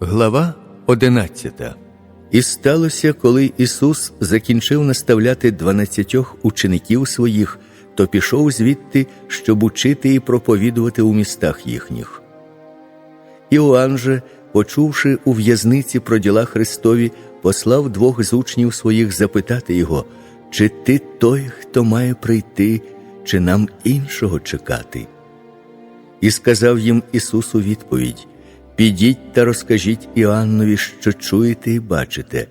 Глава 11 І сталося, коли Ісус закінчив наставляти дванадцятьох учеників своїх, то пішов звідти, щоб учити і проповідувати у містах їхніх. Іоанн же, почувши у в'язниці про діла Христові, послав двох з учнів своїх запитати його, чи ти той, хто має прийти, чи нам іншого чекати. І сказав їм Ісус у відповідь: Підіть та розкажіть Іоаннові, що чуєте і бачите.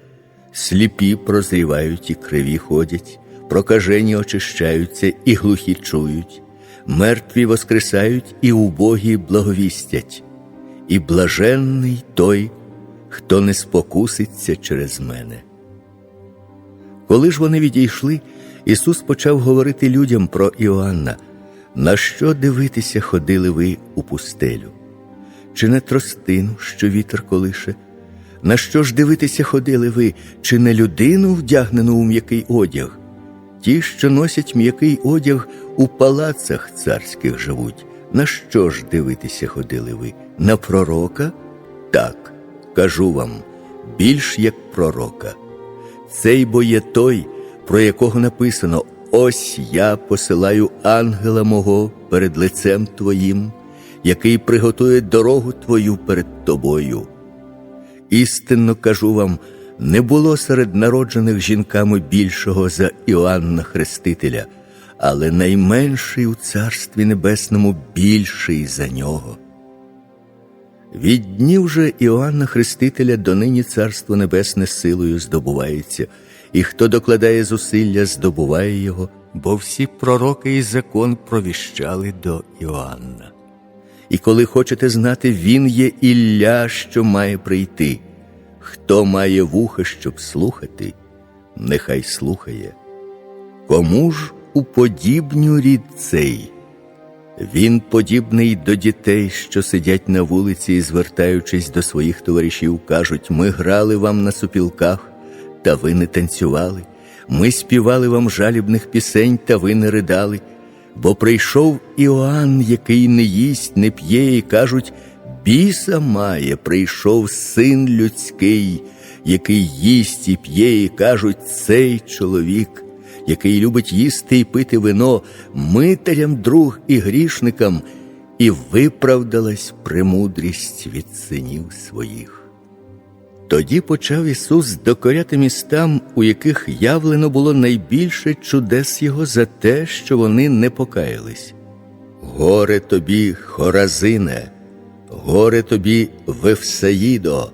Сліпі прозрівають і криві ходять, прокажені очищаються і глухі чують, мертві воскресають і убогі благовістять, і блаженний той, хто не спокуситься через мене. Коли ж вони відійшли, Ісус почав говорити людям про Іоанна, на що дивитися ходили ви у пустелю? Чи не тростину, що вітер колише? На що ж дивитися ходили ви, чи не людину, вдягнену у м'який одяг? Ті, що носять м'який одяг, у палацах царських живуть. На що ж дивитися ходили ви? На пророка? Так, кажу вам, більш як пророка. Цей бо є той, про якого написано: Ось я посилаю ангела мого перед лицем твоїм, який приготує дорогу твою перед тобою. Істинно кажу вам, не було серед народжених жінками більшого за Іоанна Хрестителя, але найменший у Царстві Небесному більший за нього. Від днів же Іоанна Хрестителя донині Царство Небесне силою здобувається, і хто докладає зусилля, здобуває його, бо всі пророки і закон провіщали до Іоанна. І коли хочете знати, він є Ілля, що має прийти. Хто має вуха, щоб слухати, нехай слухає. Кому ж уподібню рід цей? Він подібний до дітей, що сидять на вулиці і, звертаючись до своїх товаришів, кажуть: ми грали вам на супілках, та ви не танцювали, ми співали вам жалібних пісень, та ви не ридали. Бо прийшов Іоанн, який не їсть, не п'є, і кажуть, біса має, прийшов син людський, який їсть і п'є, і кажуть, цей чоловік, який любить їсти і пити вино, митарям друг і грішникам, і виправдалась премудрість від синів своїх. Тоді почав Ісус докоряти містам, у яких явлено було найбільше чудес Його за те, що вони не покаялись. Горе тобі, Хоразине, горе тобі, Вевсаїдо,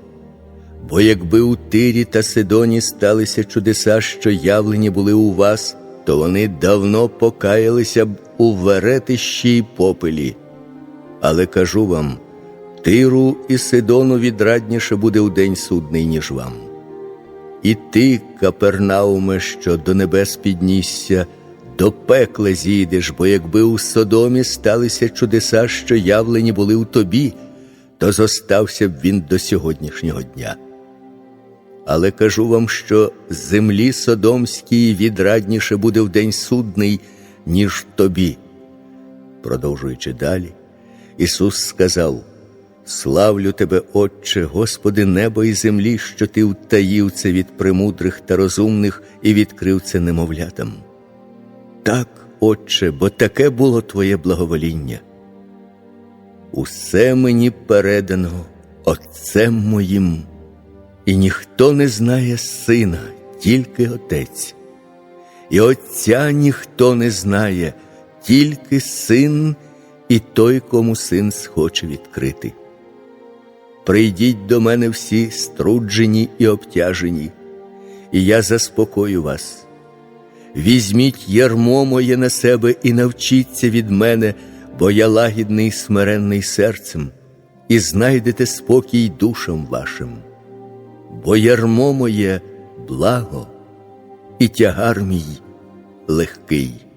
бо якби у Тирі та Сидоні сталися чудеса, що явлені були у вас, то вони давно покаялися б у веретищі й попелі. Але кажу вам, Тиру і Сидону відрадніше буде у день судний, ніж вам. І ти, Капернауме, що до небес піднісся, до пекла зійдеш, бо якби у Содомі сталися чудеса, що явлені були у тобі, то зостався б він до сьогоднішнього дня. Але кажу вам, що землі Содомській відрадніше буде в день судний, ніж тобі. Продовжуючи далі, Ісус сказав: Славлю тебе, Отче, Господи, небо і землі, що Ти втаїв це від премудрих та розумних і відкрив це немовлятам. Так, Отче, бо таке було Твоє благовоління. Усе мені передано Отцем моїм, і ніхто не знає сина, тільки Отець, і Отця ніхто не знає, тільки син і той, кому син схоче відкрити. Прийдіть до мене всі струджені і обтяжені, і я заспокою вас. Візьміть ярмо моє на себе і навчіться від мене, бо я лагідний смиренний серцем, і знайдете спокій душам вашим, бо ярмо моє благо, і тягар мій легкий.